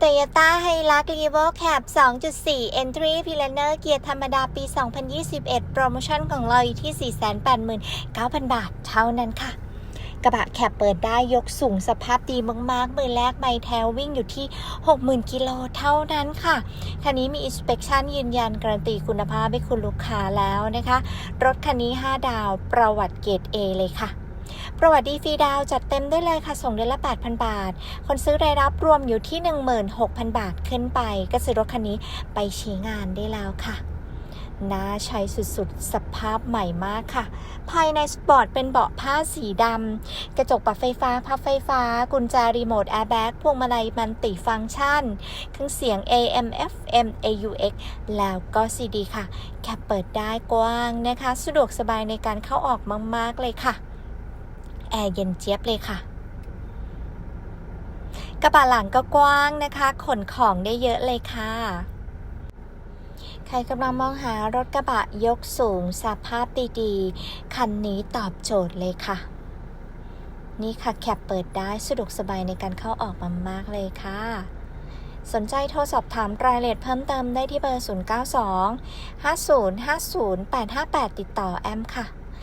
Toyota Hilux Revo Cab 2.4 Entry Planner เกียร์ธรรมดาปี 2021 โปรโมชั่นของเราอยู่ที่ 489,000 บาทเท่านั้นค่ะ กระบะแคบเปิดได้ยกสูงสภาพดีมากๆ มือแรกไมล์แทววิ่งอยู่ที่ 60,000 กิโลเท่านั้นค่ะ คันนี้มี inspection ยืนยันการันตีคุณภาพให้คุณลูกค้าแล้วนะคะ รถคันนี้ 5 ดาวประวัติเกรด A เลยค่ะ ประวัติดีฟรีดาวจัดเต็มได้เลยค่ะ ส่งเดือนละ 8,000 บาท คนซื้อรายรับรวมอยู่ที่ 16,000 บาทขึ้นไป ก็ซื้อรถคันนี้ไปใช้งานได้แล้วค่ะน่าใช้สุดๆ สภาพใหม่มากค่ะ ภายในสปอร์ตเป็นเบาะผ้าสีดำ กระจกปรับไฟฟ้า พับไฟฟ้า กุญแจรีโมทแอร์แบ็กพวงมาลัยมันติฟังก์ชัน เครื่องเสียง AM FM AUX แล้วก็ CD ค่ะ แค่เปิดได้กว้างนะคะ สะดวกสบายในการเข้าออกมาก ๆ เลยค่ะ แอร์เย็นเจี๊ยบเลยค่ะ กระบะหลังก็กว้างนะคะ ขนของได้เยอะเลยค่ะ ใครกำลังมองหารถกระบะยกสูงสภาพดีๆ คันนี้ตอบโจทย์เลยค่ะ นี่ค่ะแคปเปิดได้สะดวกสบายในการเข้าออกมามากเลยค่ะสนใจโทรสอบถามรายละเอียดเพิ่มเติมได้ที่เบอร์ 092 5050 858 ติดต่อแอมค่ะ